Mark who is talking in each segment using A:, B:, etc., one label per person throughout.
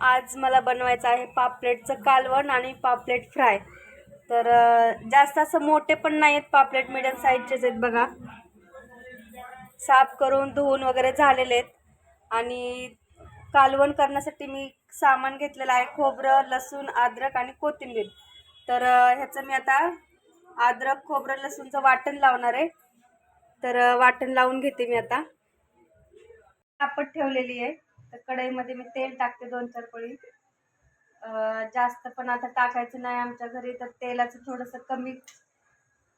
A: आज मला बनवायचं आहे पापलेटचं कालवण आणि पापलेट फ्राय. तर जास्त असं मोठे पण नाही आहेत पापलेट मिडियम साईजचेच आहेत बघा. साफ करून धुवून वगैरे झालेले आहेत. आणि कालवण करण्यासाठी मी सामान घेतलेलं आहे खोबरं लसूण अद्रक आणि कोथिंबीर. तर ह्याचं मी आता अद्रक खोबरं लसूणचं वाटण लावणार आहे. तर वाटण लावून घेते मी आता. तापत ठेवलेली आहे. तर कढईमध्ये मी तेल टाकते दोन चार पळी जास्त पण आता टाकायचं नाही आमच्या घरी तर तेलाचं थोडंसं कमी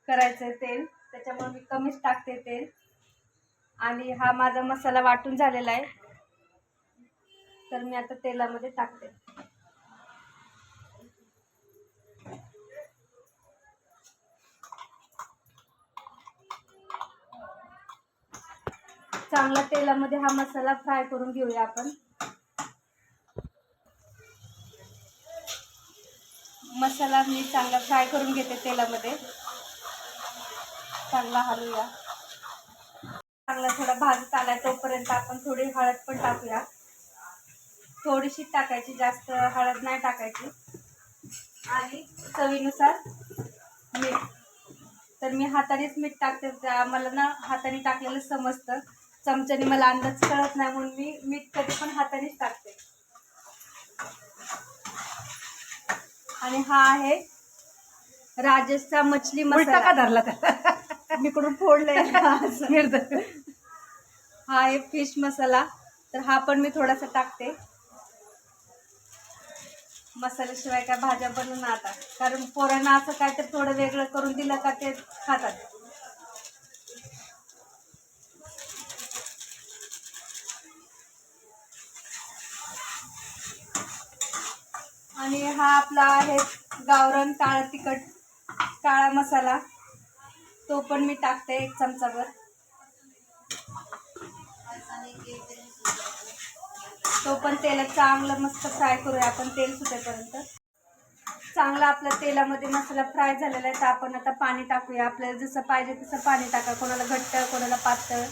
A: करायचं आहे तेल. त्याच्यामुळे मी कमीच टाकते तेल. आणि हा माझा मसाला वाटून झालेला आहे. तर मी आता तेलामध्ये टाकते. चांगला तेलामध्ये हा मसाला फ्राय करून घेऊया आपण. मसाला मी चांगला फ्राय करून घेते तेलामध्ये. चांगला हलवूया. चांगला थोडा भाजत आला तोपर्यंत आपण थोडी हळद पण टाकूया. थोडीशी टाकायची जास्त हळद नाही टाकायची. आणि चवीनुसार मीठ. तर मी हातानेच मीठ टाकते मला ना हाताने टाकलेलं समजतं. चमच्याने मला अंदाज कळत नाही म्हणून मी मीठ कधी पण हातानेच टाकते. आणि हा आहे राजसचा मछली
B: उलटा का
A: मसाला
B: धरला त्याला?
A: मी कुठून फोडले
B: मिळत
A: हा आहे फिश मसाला. तर हा पण मी थोडासा टाकते. मसाल्याशिवाय काय भाज्या बनवून आता. कारण पोरांना असं काय तर थोडं वेगळं करून दिलं का ते खातात. आणि हा आपला आहे गावरान काळा तिखट काळा मसाला. तो पण मी टाकते एक चमचाभर. तो पण तेलात चांगलं मस्त फ्राय करूया आपण तेल सुटेपर्यंत. चांगला आपल्या तेलामध्ये मसाला फ्राय झालेला आहे तर आपण आता पाणी टाकूया. आपल्याला जसं पाहिजे तसं पाणी टाका कोणाला घट्ट कोणाला पातळ.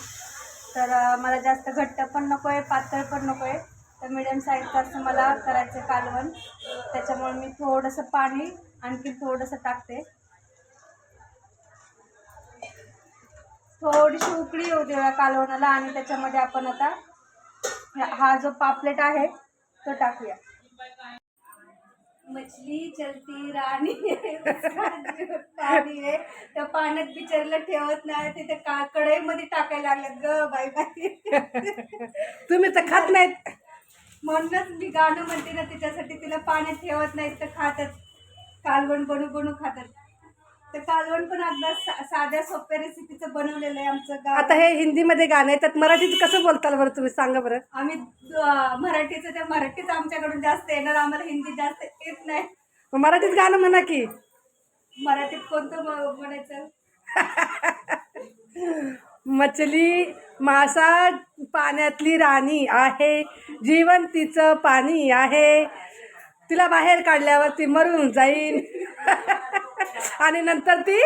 A: तर मला जास्त घट्ट पण नको आहे पातळ पण नको आहे तर मिडियम साईजचं असं मला करायचं कालवण. त्याच्यामुळे मी थोडंसं पाणी आणखी थोडंसं टाकते. थोडीशी उकळी येऊ देऊया कालवणाला आणि त्याच्यामध्ये आपण आता हा जो पापलेट आहे तो टाकूया. मछली चलती राणी पाणी आहे. त्या पाण्यात बिचारला ठेवत नाही तिथे का कढईमध्ये टाकायला लागलं ग बाई बाई.
B: तुम्ही तर खात नाहीत.
A: म्हणूनच मी गाणं म्हणते ना तिच्यासाठी तिला पाण्यात ठेवत नाहीत तर खातात. कालवण बनू बनू खातात. तर कालवण पण अगदा सा- साध्या सोप्या रेसिपीचं बनवलेलं आहे आमचं गाव
B: आता हे हिंदीमध्ये गाणं आहे त्यात मराठीत कसं बोलताल बरं तुम्ही? सांगा बरं.
A: आम्ही मराठीचं त्या मराठीच आमच्याकडून जास्त येणार. आम्हाला हिंदी जास्त येत नाही.
B: मग मराठीत गाणं म्हणा की.
A: मराठीत कोणतं म- म्हणायचं?
B: मछली मासा पाण्यातली राणी आहे जीवन तिचं पाणी आहे. तिला बाहेर काढल्यावर ती मरून जाईल. आणि नंतर ती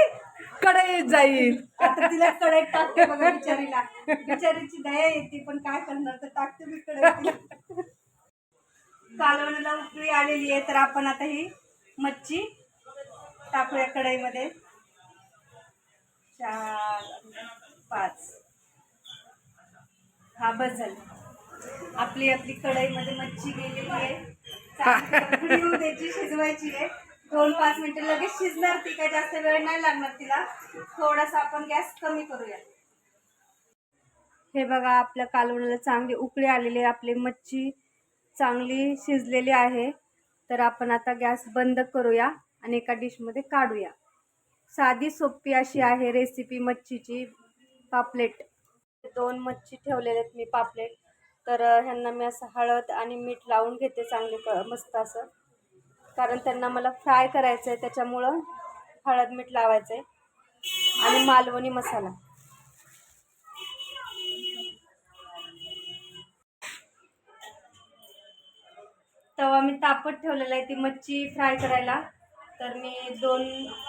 B: कढईत जाईल.
A: आता तिला कढईत टाकते बघा बिचारीला. बिचारीची दया येते पण काय करणार? तर टाकते मी कढईत. कालवणीला उकळी आलेली आहे तर आपण आता ही मच्छी टाकूया कढईमध्ये. चार. पाच. हा बस झाली आपली आपली कढईमध्ये मच्छी गेलेली आहे. शिजवायची आहे. दोन पाच मिनिटं लगेच शिजणार ती काय जास्त वेळ नाही लागणार तिला. थोडासा आपण गॅस कमी करूया. हे बघा आपल्या कालवणाला चांगली उकळी आलेली आहे. आपली मच्छी चांगली शिजलेली आहे. तर आपण आता गॅस बंद करूया आणि एका डिशमध्ये काढूया. साधी सोपी अशी आहे रेसिपी मच्छीची. पापलेट. दोन मच्छी ठेवलेले आहेत मी पापलेट. तर ह्यांना मी असं हळद आणि मीठ लावून घेते चांगले क मस्त असं. कारण त्यांना मला फ्राय करायचं आहे त्याच्यामुळं हळद मीठ लावायचं आहे आणि मालवणी मसाला. तवा मी तापत ठेवलेला आहे ती मच्छी फ्राय करायला. तर मी दोन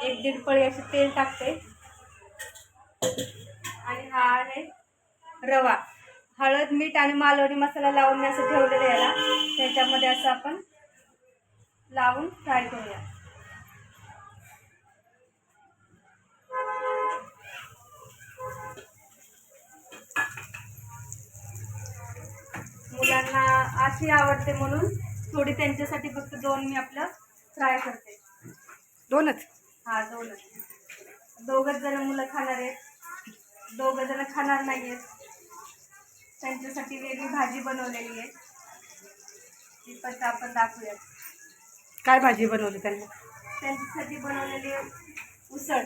A: एक दीड पळी असे तेल टाकते. आणि हा आहे रवा. हळद मीठ आणि मालवणी मसाला लावून मी असं ठेवलेलं याला. त्याच्यामध्ये असं आपण लावून फ्राय करूया. मुलांना अशी आवडते म्हणून थोडी त्यांच्यासाठी फक्त दोन मी आपलं फ्राय करते.
B: दोनच?
A: हा दोनच. दोघच जण मुलं खाणार आहेत. दोघं जण खाणार नाही आहेत त्यांच्यासाठी वेगळी भाजी बनवलेली आहे. ती पण आपण दाखवूयात.
B: काय भाजी बनवली त्यांनी?
A: त्यांच्यासाठी बनवलेली आहे उसळ.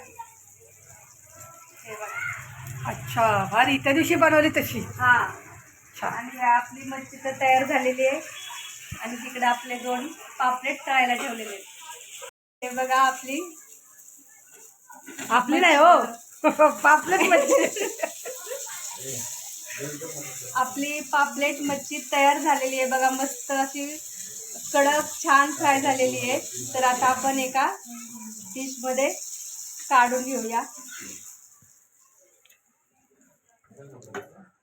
A: हे बघा.
B: अच्छा भारी. त्या दिवशी बनवली तशी?
A: हा.
B: अच्छा
A: आणि आपली मच्छी तर तयार झालेली आहे. आणि तिकडे आपले दोन पापलेट तळायला ठेवलेले आहेत. हे बघा आपली
B: आपली नाही हो. पापलेट मच्छी.
A: आपली पापलेट मच्छी तयार झालेली आहे बघा मस्त अशी कडक छान फ्राय झालेली आहे. तर आता आपण एका डिशमध्ये काढून घेऊया.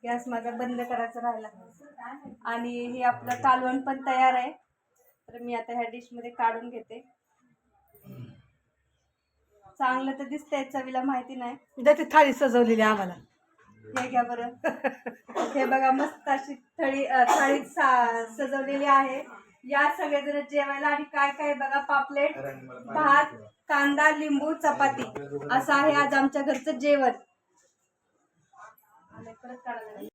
A: गॅस माझा बंद करायचा राहिला. आणि हे आपलं कालवण पण तयार आहे. तर मी आता ह्या डिशमध्ये काढून घेते. चांगलं तर दिसतंय चवीला माहिती नाही.
B: उद्या ती थाळी सजवलेली आहे आम्हाला.
A: हे घ्या बरं. हे बघा मस्त अशी थळी अ, थाळी सा सजवलेली आहे. या सगळेजण जेवायला आणि काय काय बघा पापलेट भात कांदा लिंबू चपाती. असं आहे आज आमच्या घरचं जेवण. आणि परत काढायला लागेल.